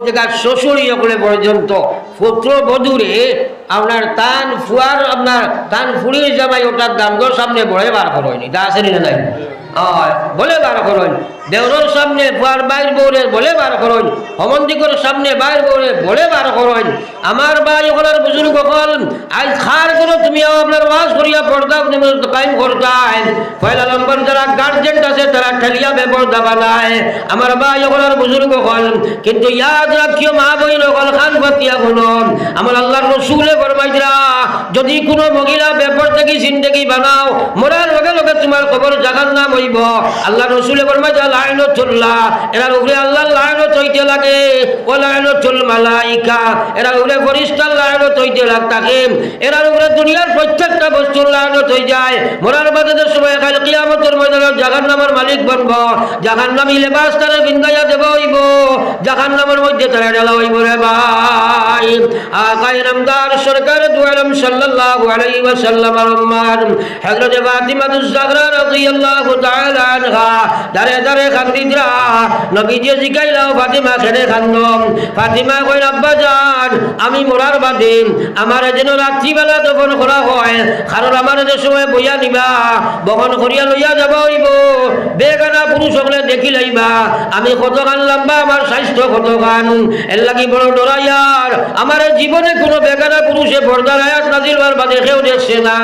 থেকে শ্বশুর সকলে পর্যন্ত। পুত্র বধূরে আপনার তান ফুয়ার আপনার তান ফুড়ির জামাই ওটার দাম সামনে বড় বার করয়নি তা আসেনি না নাই হয়। বলে বার করইন দেওরের সামনে ফুয়ার বাইর বউরে বলে বার করইন হমন্দিকর সামনে বাইর বউরে বলে বার করইন আমার ভাই ওখানের বুজুর্গ হল আজ খার করে তুমি আপনার ওয়াজ করিয়া পর্দা কায়েম করতাই। পয়লা নম্বর যারা গার্জেন্ট আছে, তারা ঠেলিয়া বেপর্দা বানায় আমার ভাই ওখানের বুজুর্গ হল কিন্তু ইয়াদ রাখিও মা বইন হল খান পাতিয়া শুনুন আমার আল্লাহর রসুলে ফরমাইছিলা যদি কোনো মহিলা বেপর থেকে জিন্দেগি বানাও, মরার খবর জাগার নাম হইব। আল্লাহ রসুলে ফরমাইছা লাইন চল্লা এরার উপরে আল্লাহ লাইন চইতে লাগে। ও লাইন চল মালাইকা এরার উপরে ফরিস্তার লাইন চইতে লাগ থাকে। এরার উপরে দুনিয়ার প্রত্যেকটা বস্তুর লাইন চই যায়। মরার বাদে সময় কাল কিয়ামতের ময়দানে জাগার নামের মালিক বনব। জাহান নামি লেবাস তারে বিন্দাইয়া দেব হইব। জাহান নামের মধ্যে তারা ডালা হইব রে ভাই। আকাই নামদার সরকার দুয়ালম সাল্লাল্লাহু আলাইহি ওয়াসাল্লাম রহমান হযরত ফাতিমা তুজ-জাহরা রাদিয়াল্লাহু তাআলা আনহা দারে দারে খান্দিদরা নবীজি জিগাইলাও ফাতিমা খেলে খান্দম ফাতিমা কই আব্বা জান আমি মরার বাদে আমার যেন রাত্রিবেলা দফন করা হয়, কারণ আমার যে সময় বইয়া নিবা, বহন করিয়া লইয়া যাব হইব। বেগানা পুরুষ সকলে দেখি লইবা, আমি কত গান লম্বা, আমার স্বাস্থ্য কত গান। এর লাগি বড় ডরাইয়ার, আমার জীবনে কোনো বেগানা পুরুষে পর্দার আয়াত নাজিল হওয়ার বাদে কেউ দেখছে না।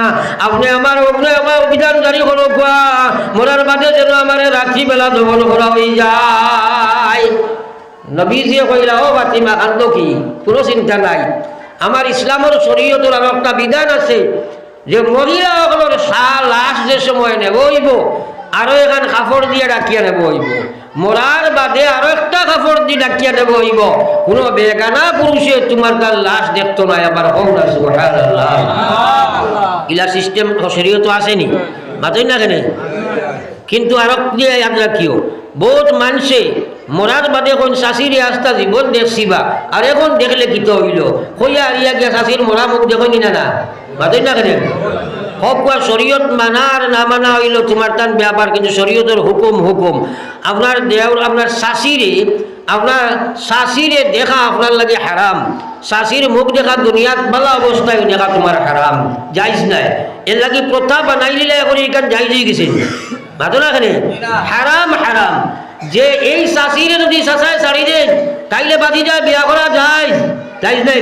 আপনি আমার আপনি আমার অভিযান জারি কোয়া মরার বাদে যেন আমার রাত্রিবেলা দমন করা হয়ে যায়। নবীজি কইলা ও বাতিমা কান্দ কি? কোনো চিন্তা নাই। আমার ইসলামের শরীয়তের আর একটা বিধান আছে যে মহিলাসকলের সা লাশ যে সময় নেব হইব আরও এখান কাপড় দিয়ে ডাকিয়া নেব হইব মরার বাদে আরও একটা কাপড় দিয়ে ডাকিয়া নেব হইব কোনো বেগানা পুরুষে তোমার তার লাশ দেখতো না আবার ইলা সিস্টেম শরীয়ত আসেনি। মাতই না কেন? কিন্তু আরও দিয়ে ইয়াদ রাখিও। বহুত মানুষে মরার বাদে এখন শাশির আস্তা জীবন দেখছিবা। আর এখন দেখলে কিত হইল? হইয়া আরিয়া গিয়া শাশির মরা মুখ দেখনি না না? বাদই না কেন? হক বা শরীয়ত মানা আর না মানা হইল তোমার টান ব্যাপার, কিন্তু শরীয়তের হুকুম হুকুম। আপনার দেওর, আপনার শাশিরে আপনার শাশিরে দেখা আপনার লাগে হারাম। শাশির মুখ দেখা দুনিয়াত বালা অবস্থায় দেখা তোমার হারাম। যাইজ নাই। এর লাগি প্রথা বানাই দিলে এখন এখান যাইজ হয়ে গেছে। মাতো না। এখানে হারাম হারাম। যে এই শাশিরে যদি শাশায় ছাড়ি দেন তাইলে বাদি যায় বিয়া করা যায়। তাই নাই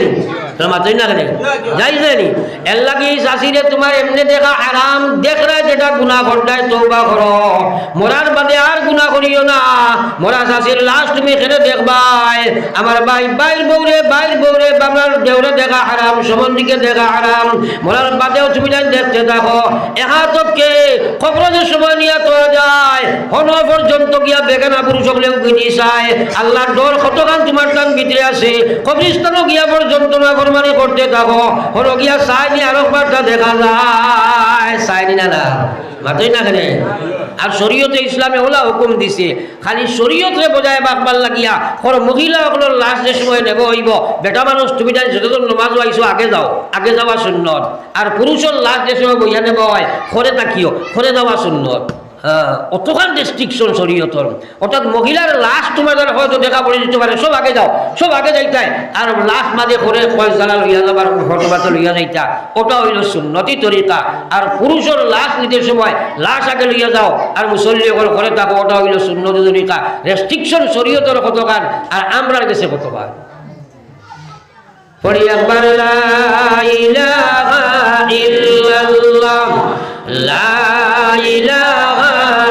না কেন লাগি তোমার এমনি দেখা হারাম দেখলে যেটা গুণা ঘটায় তৌবা করো। মরার বাদে আর গুণা করিও না। মরা শাশির লাশ তুমি এখানে দেখবাই। আমার ভাই বাইর বউরে বাইর বউরে বাংলার দেউরে দেখা হারাম সমন্দিকে দেখা হারাম। মরার বাদেও তুমি যাই দেখতে থাকো এহাতকে খবরের সময় নিয়ে তোলা যায়। হন পর্যন্ত গিয়া বেগানা পুরুষ হলেও কিনি চায় আল্লাহর ডর কতখান তোমার টান ভিতরে আছে কবরিস্তানও গিয়া পর্যন্ত না ফরমানি করতে থাকো হন গিয়া চাইনি আরও বার্তা দেখা যায়। চাইনি না না মাতই না কেন? আর শরীয়তে ইসলামে ওলা হুকুম দিছে। খালি শরীয়তে বজায় বাকবার লাগিয়া হর মহিলা সকলের লাশ যে সময় নেব, হইব। বেটা মানুষ, তুমি জানি যতজন নমাজ আইছো আগে যাও। আগে যাওয়া সুন্নত। আর পুরুষের লাশ যে সময় বইয়া নেব হয় খরে তাকিও খরে যাওয়া হ্যাঁ অতখান রেস্ট্রিকশন শরীয়তর। অর্থাৎ মহিলার লাশ তোমার দ্বারা হয়তো দেখা পড়ে যেতে পারে, সব আগে যাও, সব আগে যাইতাই আর লাশ মাঝে করে পয়সালা লইয়া যাবার ঘটবাতে লইয়া যাইতা, ওটা হইল সুন্নতি তরিকা। আর পুরুষের লাশ নিতে সময় লাশ আগে লইয়া যাও, আর মুসল্লি করে করে থাকো, ওটা হইল সুন্নতি তরিকা। রেস্ট্রিকশন শরীয়তর কতকার আর আমরার গেছে কতবার পড়ি একবার লা ইল্লাল্লাহ, লা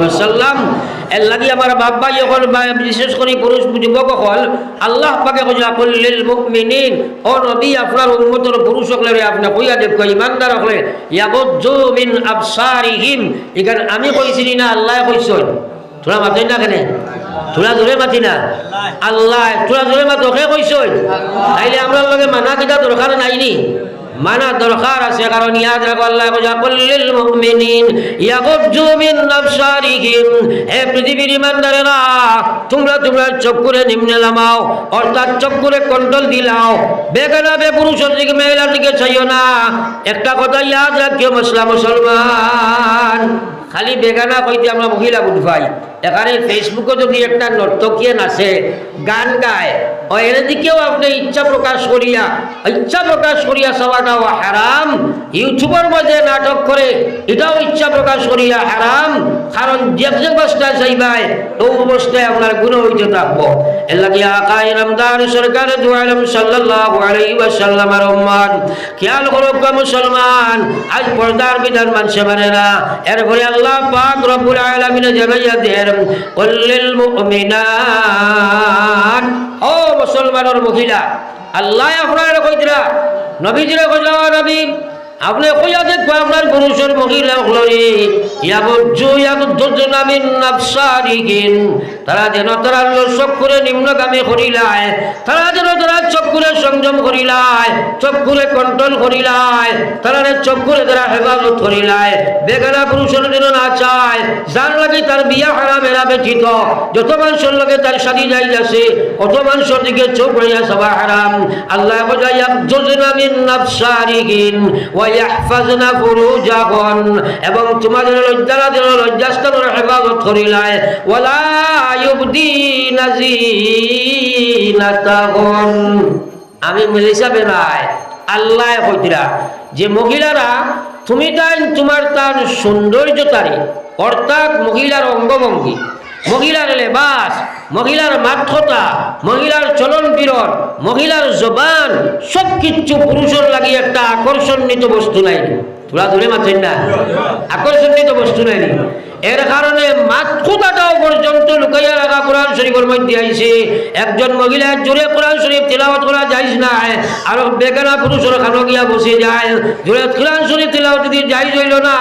ওয়াসাল্লাম। এর লাগি আমার বাবা যখন বিশেষ করে পুরুষ যুবক হল, আল্লাহ পাকে কইয়া কুল্লিল মুমিনিন? ও নবী, আপনার উম্মতের পুরুষ হকলে আপনি কইয়া দেব ইমানদার হকলে ইয়াগুজ্জু মিন আবসারিহিম। এখানে আমি কইছিনি না আল্লাহ কইছেন তোরা মাতেন না কেন? তোরা জোরে মাতি না। আল্লাহ, তোরা জোরে মাত ওকে কইছই তাইলে আমরা লগে মানা কিটা দরকার নাইনি মানা দরকার আছে, কারণ ইয়াদ রাখো আল্লাহ কুল্লিল মুমিনিন ইয়াগুজ্জু মিন আবসারিহিম। হে পৃথিবীর ইমানদারেরা, তোমরা তোমরা চক্ষুরে নিম্নে নামাও, অর্থাৎ চক্ষুরে কন্ট্রোল দিলাও। বেগানা বে পুরুষের দিকে, মহিলার দিকে চাইও না। একটা কথা ইয়াদ রাখিও, মশলা মুসলমান। খালি বেগানা কইতে আমরা মহিলা বুঝ পাই এখানে ফেসবুকে যদি একটা নর্তকিয়ান আছে গান গায় এর দিকেও আপনি ইচ্ছা প্রকাশ করিয়া ইচ্ছা প্রকাশ করিয়া সবাটাও হারাম ইউটিউবের মধ্যে নাটক করে এটাও ইচ্ছা প্রকাশ করিয়া হারাম কারণ যে যে অবস্থায় চাইবাই ও অবস্থায় আপনার গুণ হইতে থাকব এর লাগে আকাই সরকার সাল্লাল্লাহু আলাইহি খেয়াল করো মুসলমান আজ পর্দার বিধান মানছে মানে না এরপরে আল্লাহ পাক রব্বুল আলামিন জানাইয়া দেন ও মুসলমানের মহিলা। আল্লাহ আপনার কইতরা নবীজিরা কইলা নবী আপনি কইয়া দেখব আপনার পুরুষের মহিলা হলরে ইয়াবজ্জু ইয়াবজ্জুনা মিন নাফসারিহিন। তারা যেন তারা চক্ষুরে নিম্নগামী করিলায় তারা যেন তারা চক্ষুরে সংযম করিলায় চক্ষুরে কন্ট্রোল করিলায় তারা চক্ষুরে তারা হেফাজত করিলায় বেগানা পুরুষের যেন না চায়, যার লাগে তার বিয়া হারাম এরা ব্যথিত যত মানুষের লগে তার শাদি যাই আছে কত মানুষের দিকে চোখ রইয়া সবা হারাম। আল্লাহ বোঝাই ইয়াবজ্জুনা মিন নাফসারিহিন। ওয়াহফাজনা ফুরুজাহুন এবং তোমাদের লজ্জারা যেন লজ্জাস্থানের হেফাজত করিলায়, ওয়ালা ইউবদিনা জিনাতাহুন আমি মিলিসা বেনাই আল্লাহ কইতিরা যে মহিলারা তুমি তাই তোমার তার সৌন্দর্যতারে, অর্থাৎ মহিলার অঙ্গভঙ্গি মহিলার লেবাস, মহিলার মাঠতা মহিলার চলন বিরল মহিলার জবান সব কিছু পুরুষের লাগি একটা আকর্ষণিত বস্তু নাই। তোরা ধরে মাছেন না আকর্ষণিত বস্তু নাই এর কারণে মাতকুতাটাও পর্যন্ত লুকাইয়া রাখা কোরআন শরীফের মধ্যে আইছে একজন মহিলা জোরে কোরআন শরীফ তেলাওয়াত করা যাইজ না আর বেগানা পুরুষের খানো গিয়া বসে যায়। জোরে কোরআন শরীফ তেলাওয়াত যদি যাইজ হইল না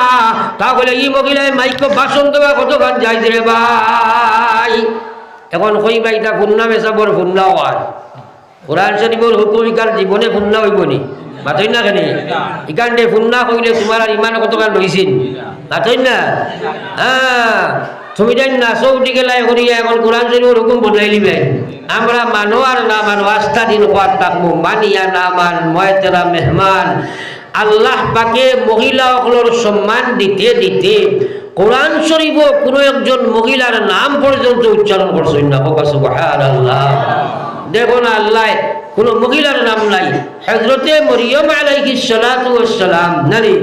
তাহলে এই মহিলায় মাইক ভাষণ দেওয়া কত গান যাইজ রে ভাই? এখন কই ভাই তা ফুন্না মেসা বড় ফুন্না হওয়ার কোরআন শরীফের হুকুমিকার জীবনে ফুন্না হইব নি? মাতই না কেন? ইকানটে ফুন্না কইলে তোমার আর ইমান কত গান রইছিন মাতই না? হ্যাঁ তুমি জান না চৌটি গেলাই করিয়া এখন কোরআন শরীফের হুকুম বদলাই লিবে আমরা মানো আর না মানো, আস্থা দিন কোয়ার তাকমু মানিয়া না মান, ময়তেরা মেহমান। আল্লাহ পাকে মহিলা সকলের সম্মান দিতে দিতে কোরআন শরীফও কোনো একজন মহিলার নাম পর্যন্ত উচ্চারণ করছেন না সুবহানাল্লাহ। দেখো না আল্লাহ কোনো মহিলার নাম নাই। হজরতে মরিয়ম সালাতু ওয়াসসালাম নানি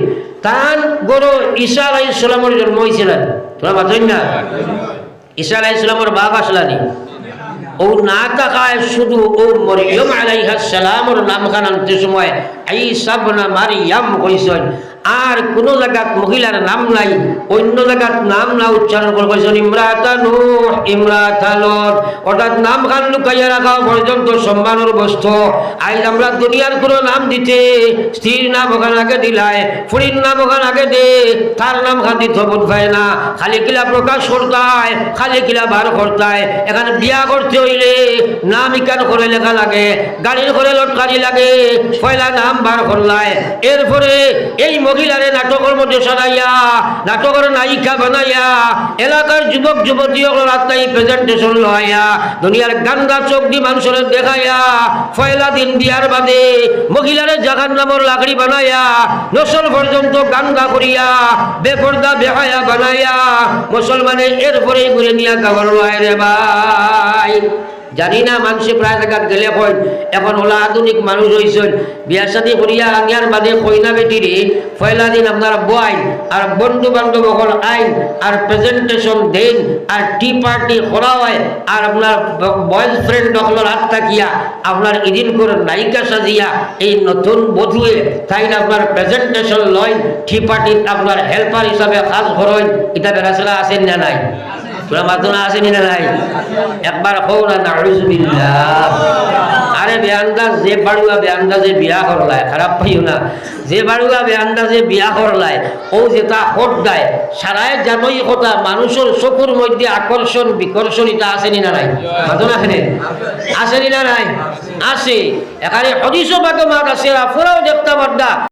তান গরো ঈসা আলাইহিস জন্ম হয়েছিলেন। তোরা বাতই না ঈসা আলাইহিস সালামের বাপ আসলানি। ও না তাকায় শুধু ও মরিয়ম আলাইহা সালামর নাম খান আনতে সময় এই সব না মারিয়াম কইছেন আর কোন জায়গাত মহিলার নাম নাই, অন্য জায়গাত নাম না উচ্চারণ করে কইছেন ইমরাতা নূহ অর্থাৎ নাম খান লুকাইয়া রাখা পর্যন্ত সম্মানের বস্তু। আজ আমরা দুনিয়ার কোনো নাম দিতে, স্ত্রীর নাম ওখানে আগে দিলাই, ফুরির নাম ওখানে আগে দে, তার নাম খান দিতে বোধ হয় না। খালি কিলা প্রকাশ করতায় খালি কিলা বার করতায় এখানে বিয়া করতে হইলে নাম ইকান করে লেখা লাগে, গাড়ির করে লটকারি লাগে, পয়লা নাম বার করলায় এরপরে এই মহিলারে নাটকের মধ্যে সারাইয়া নাটকের নায়িকা বানাইয়া এলাকার যুবক যুবতী রাস্তায় প্রেজেন্টেশন লইয়া দুনিয়ার গান্দা চোখ দি মানুষের দেখাইয়া পয়লা দিন বিয়ার বাদে মহিলারে জাগান নামর লাকড়ি বানাইয়া নসল পর্যন্ত গান্দা করিয়া বেপর্দা বেহায়া বানাইয়া মুসলমানে এরপরেই ঘুরে নিয়ে খাবার লয় রে ভাই জানি না মানুষে প্রায় জায়গাত গেলে কয় এখন ওলা আধুনিক মানুষ হয়েছেন বিয়া শাদী করিয়া আনিয়ার বাদে কইনা বেটিরে পয়লা দিন আপনার বয় আর বন্ধু বান্ধব সকল আইন, আর প্রেজেন্টেশন দেন, আর টি পার্টি করা হয় আর আপনার বয়েজ ফ্রেন্ড সকলের হাত থাকিয়া আপনার ইদিন করে নায়িকা সাজিয়া এই নতুন বধুয়ে তাই আপনার প্রেজেন্টেশন লয় টি পার্টির আপনার হেল্পার হিসাবে কাজ করেন। এটা বেড়াচলা আছেন না নাই? তোরা মাতনা আসেনি না নাই একবার কৌ না নাউজুবিল্লাহ। আরে বেআন্দাজ যে বাড়ুয়া বেআন্দাজে বিয়া করলায়, খারাপ পাইও না। যে বাড়ুয়া বেআন্দাজে বিয়া করলায়, ও যেটা হট দেয়, সারায় জানোই কথা, মানুষের চকুর মধ্যে আকর্ষণ বিকর্ষণ এটা আসেনি না নাই? মাতো না। এখানে আসেনি না নাই? আছে এখানে হদিস বাকে মাত আছে ফুরাও দেখতে পারদা